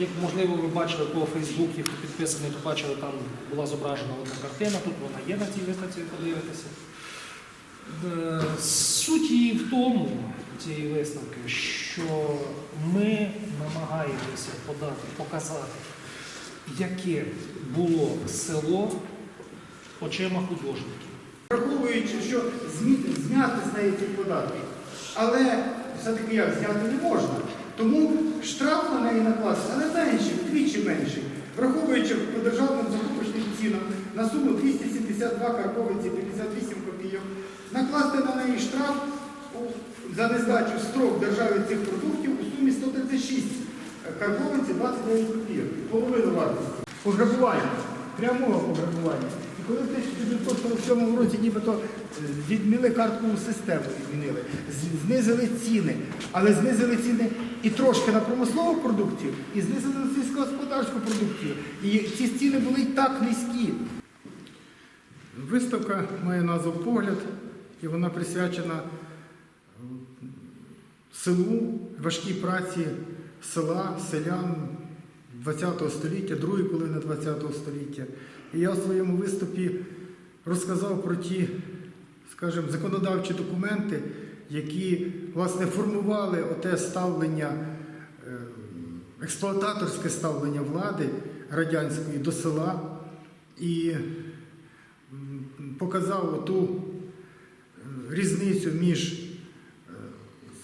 Як можливо ви бачили по Фейсбуці, хто підписаний, то бачили, там була зображена одна картина, тут вона є на цій виставці, подивитися. Е, Суть її в тому, цієї виставки, що ми намагаємося подати, показати, яке було село очима художників. Враховуючи, що зняти з неї ці податки. Але все-таки як зняти не можна. Тому штраф на неї накласти, але менший, вдвічі менший. Враховуючи по державним закупочним цінам на суму 272 карповиці 58 копійок, накласти на неї штраф за нездачу строк держави цих продуктів у сумі 136 карповиці 29 копійок. Половину вартості. Пограбування, прямого пограбування. І коли в 1947 році нібито е, відміли карткову систему, відмінили, знизили ціни, але знизили ціни і трошки на промислову продукцію, і знизили на сільськогосподарську продукцію. І ці ціни були і так низькі. Виставка має назву Погляд, і вона присвячена е, селу, важкій праці села, селян ХХ століття, другої половини ХХ століття. І я у своєму виступі розказав про ті, скажімо, законодавчі документи, які власне формували оте ставлення, е, експлуататорське ставлення влади радянської до села і показав ту різницю між, е,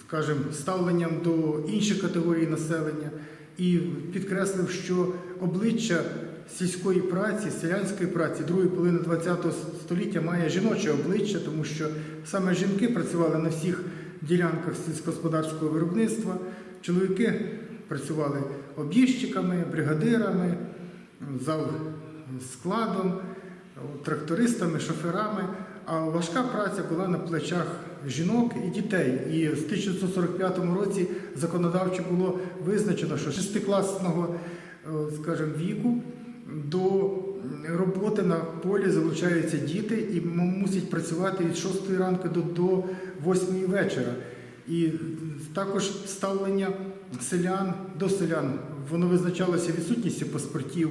скажімо, ставленням до інших категорій населення і підкреслив, що обличчя сільської праці, селянської праці другої половини ХХ століття має жіноче обличчя, тому що саме жінки працювали на всіх ділянках сільськогосподарського виробництва, чоловіки працювали об'їжджиками, бригадирами, зал складом, трактористами, шоферами. А важка праця була на плечах жінок і дітей. І в 1945 році законодавчо було визначено, що шестикласного е, скажімо, віку до роботи на полі залучаються діти і мусять працювати від 6 ранку до, до 8 вечора. І також ставлення селян до селян воно визначалося відсутністю паспортів,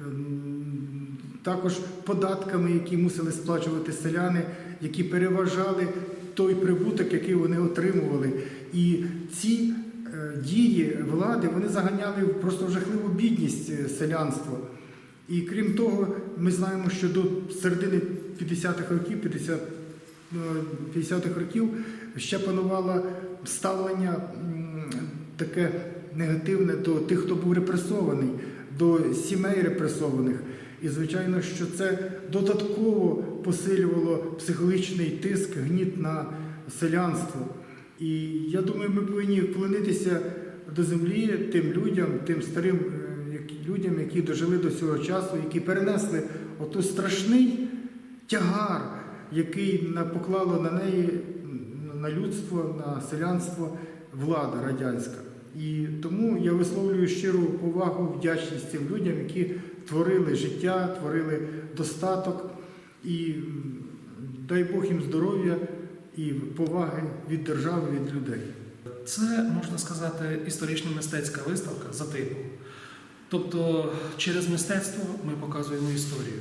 ем, також податками, які мусили сплачувати селяни, які переважали той прибуток, який вони отримували. І ці е, дії влади вони заганяли просто жахливу бідність е, селянства. І крім того, ми знаємо, що до середини 50-х років, 50 е, 50-х років ще панувало ставлення таке негативне до тих, хто був репресований, до сімей репресованих. І звичайно, що це додатково посилювало психологічний тиск, гніт на селянство. І я думаю, ми повинні вклонитися до землі тим людям, тим старим е, людям, які дожили до цього часу, які перенесли оту страшний тягар, який поклало на неї, на людство, на селянство влада радянська. І тому я висловлюю щиру повагу, вдячність цим людям, які творили життя, творили достаток. І дай Бог їм здоров'я і поваги від держави, від людей. Це можна сказати історично мистецька виставка за типом. Тобто, через мистецтво ми показуємо історію.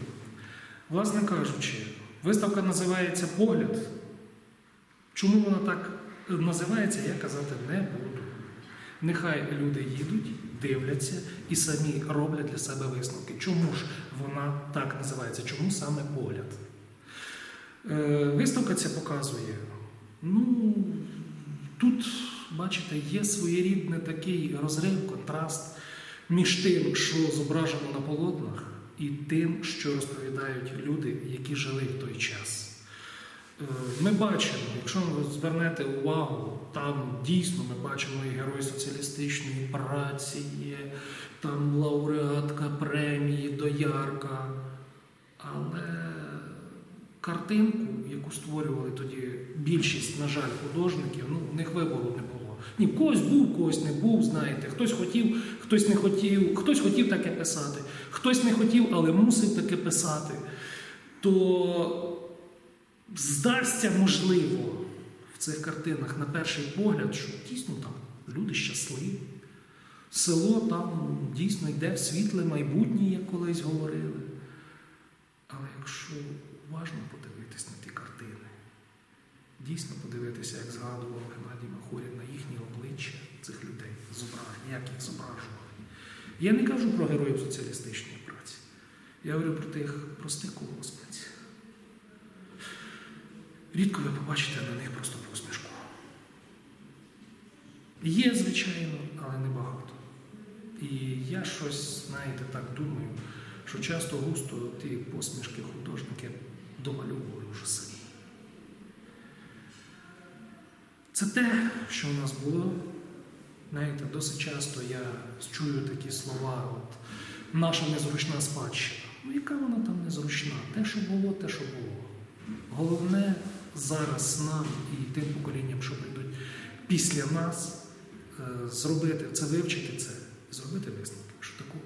Власне кажучи, виставка називається Погляд. Чому вона так називається, я казати не буду. Нехай люди їдуть, дивляться і самі роблять для себе висновки. Чому ж вона так називається? Чому саме погляд? Е, Виставка ця показує. Ну, тут, бачите, є своєрідний такий розрив, контраст між тим, що зображено на полотнах, і тим, що розповідають люди, які жили в той час. Е, Ми бачимо, якщо ви звернете увагу, там дійсно ми бачимо і герой соціалістичної праці, є там лауреатка премії Доярка. Але картинку, яку створювали тоді більшість, на жаль, художників, ну, в них вибору не було. Ні, когось був, когось не був, знаєте, хтось хотів, хтось не хотів, хтось хотів таке писати, хтось не хотів, але мусив таке писати. То здасться можливо в цих картинах на перший погляд, що дійсно там люди щасливі, Село там дійсно йде в світле майбутнє, як колись говорили. Але якщо уважно подивитись на ті картини, дійсно подивитися, як згадував Геннадій Махорін на їхні обличчя цих людей, зображення, як їх зображували. Я не кажу про героїв соціалістичної праці. Я говорю про тих простих колгоспниць. Рідко ви побачите на них просто посмішку. Є, звичайно, але небагато. І я щось, знаєте, так думаю, що часто густо ті посмішки художники домальовували вже самі. Це те, що у нас було. Знаєте, досить часто я чую такі слова, от наша незручна спадщина. Ну, яка вона там незручна? Те, що було, те, що було. Головне зараз нам і тим поколінням, що прийдуть після нас, е, зробити це, вивчити це і зробити висновки, що такого